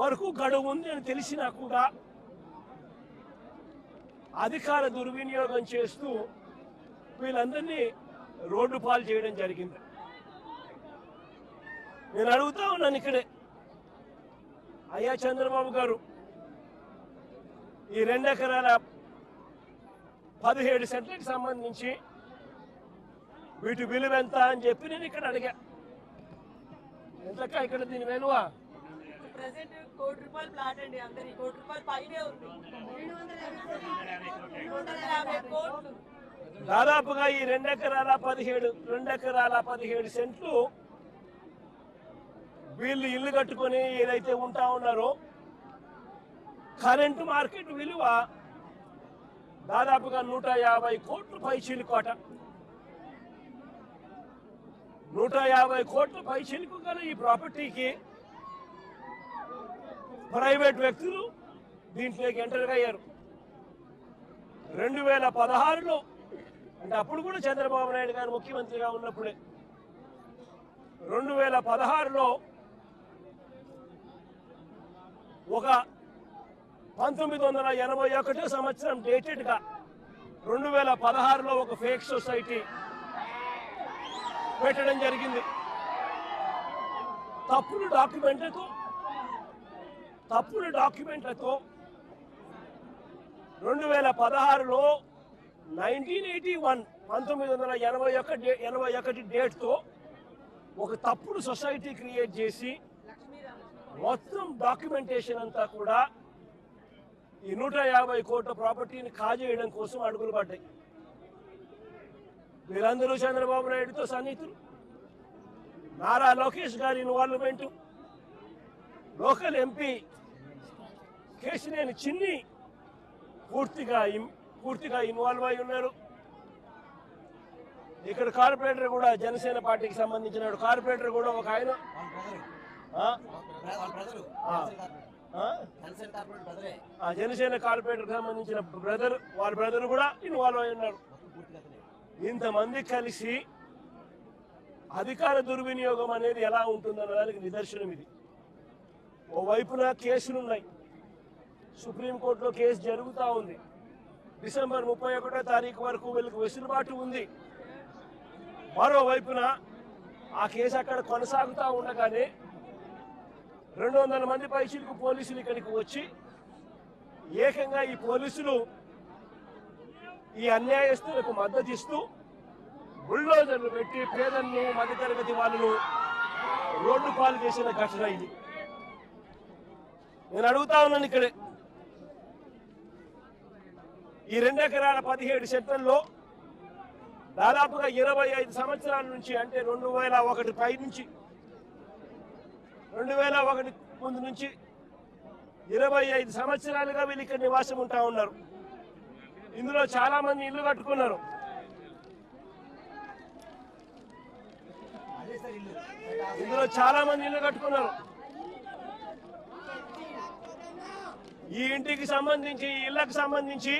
వరకు గడువు ఉంది అని తెలిసినా కూడా అధికార దుర్వినియోగం చేస్తూ వీళ్ళందరినీ రోడ్డు పాలు చేయడం జరిగింది. నేను అడుగుతా ఉన్నాను ఇక్కడే అయ్యా చంద్రబాబు గారు ఈ రెండు ఎకరాల పదిహేడు సెంట్లకు సంబంధించి వీటి విలువ ఎంత అని చెప్పి నేను ఇక్కడ అడిగా. ఎంతక్క ఇక్కడ దీని విలువ? ప్రజెంట్ కోటి రూపాయలు ప్లాట్ అండి అందరి కోటి రూపాయలు పైనే ఉంది. రెండు వందల యాభై కోట్లు. దాదాపుగా ఈ రెండెకరాల పదిహేడు రెండెకరాల పదిహేడు సెంట్లు వీళ్ళు ఇల్లు కట్టుకొని ఏదైతే ఉంటా ఉన్నారో కరెంటు మార్కెట్ విలువ దాదాపుగా నూట యాభై కోట్లు పైచిలుకోట నూట యాభై కోట్లు పైచిలుకు గల ఈ ప్రాపర్టీకి ప్రైవేట్ వ్యక్తులు దీంట్లోకి ఎంటర్ అయ్యారు. రెండు వేల పదహారులో అంటే అప్పుడు కూడా చంద్రబాబు నాయుడు గారు ముఖ్యమంత్రిగా ఉన్నప్పుడే రెండు వేల పదహారులో ఒక పంతొమ్మిది వందల ఎనభై ఒకటో సంవత్సరం డేటెడ్గా రెండు వేల పదహారులో ఒక ఫేక్ సొసైటీ పెట్టడం జరిగింది. తప్పుడు డాక్యుమెంట్లతో తప్పుడు డాక్యుమెంట్లతో రెండు వేల పదహారులో నైన్టీన్ ఎయిటీ వన్ పంతొమ్మిది వందల ఎనభై ఒకటి ఎనభై ఒకటి డేట్తో ఒక తప్పుడు సొసైటీ క్రియేట్ చేసి మొత్తం డాక్యుమెంటేషన్ అంతా కూడా ఈ నూట యాభై కోట్ల ప్రాపర్టీని కాజేయడం కోసం అడుగులు పడ్డాయి. వీరందరూ చంద్రబాబు నాయుడుతో సన్నిహితులు. నారా లోకేష్ గారి ఇన్వాల్వ్మెంటు. లోకల్ ఎంపీ కేశినేని చిన్ని పూర్తిగా పూర్తిగా ఇన్వాల్వ్ అయి ఉన్నారు. ఇక్కడ కార్పొరేటర్ కూడా జనసేన పార్టీకి సంబంధించిన కార్పొరేటర్ కూడా ఒక ఆయన? జనసేన కార్పొరేటర్ సంబంధించిన బ్రదర్ వాళ్ళ బ్రదర్ కూడా ఇన్వాల్వ్ అయి ఉన్నారు. ఇంతమంది కలిసి అధికార దుర్వినియోగం అనేది ఎలా ఉంటుందన్న దానికి నిదర్శనం ఇది. ఓ వైపున కేసులున్నాయి సుప్రీంకోర్టులో కేసు జరుగుతూ ఉంది. డిసెంబర్ ముప్పై ఒకటో తారీఖు వరకు వీళ్ళకి వెసులుబాటు ఉంది. మరోవైపున ఆ కేసు అక్కడ కొనసాగుతూ ఉండగానే రెండు వందల మంది పైసలకు పోలీసులు ఇక్కడికి వచ్చి ఏకంగా ఈ పోలీసులు ఈ అన్యాయస్తులకు మద్దతు ఇస్తూ బుల్డోజర్లు పెట్టి పేదలను మధ్యతరగతి వాళ్ళను రోడ్డు పాలు చేసిన ఘటన ఇది. నేను అడుగుతా ఉన్నాను ఇక్కడే. ఈ రెండు ఎకరాల పదిహేడు సెంట్లలో దాదాపుగా ఇరవై ఐదు సంవత్సరాల నుంచి అంటే రెండు వేల ఒకటి పై నుంచి రెండు వేల ఒకటి ముందు నుంచి ఇరవై ఐదు సంవత్సరాలుగా వీళ్ళు ఇక్కడ నివాసం ఉంటా ఉన్నారు. ఇందులో చాలా మంది ఇల్లు కట్టుకున్నారు. ఇందులో చాలా మంది ఇల్లు కట్టుకున్నారు. ఈ ఇంటికి సంబంధించి ఈ ఇళ్ళకు సంబంధించి